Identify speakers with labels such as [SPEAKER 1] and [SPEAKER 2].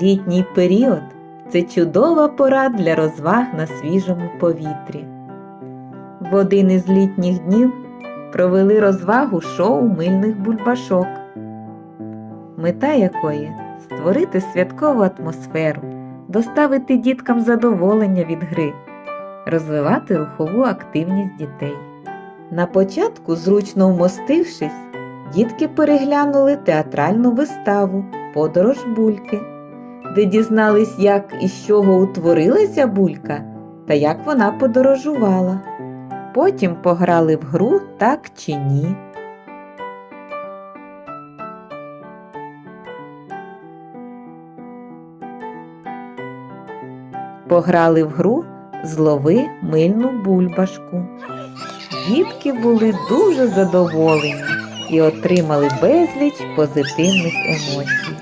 [SPEAKER 1] Літній період це чудова пора для розваг на свіжому повітрі. В один із літніх днів провели розвагу шоу мильних бульбашок, мета якої створити святкову атмосферу, доставити діткам задоволення від гри, розвивати рухову активність дітей. На початку, зручно вмостившись, дітки переглянули театральну виставу Подорож бульки, де дізнались, як і з чого утворилася булька та як вона подорожувала. Потім пограли в гру так чи ні. Пограли в гру Злови мильну бульбашку. Дітки були дуже задоволені і отримали безліч позитивних емоцій.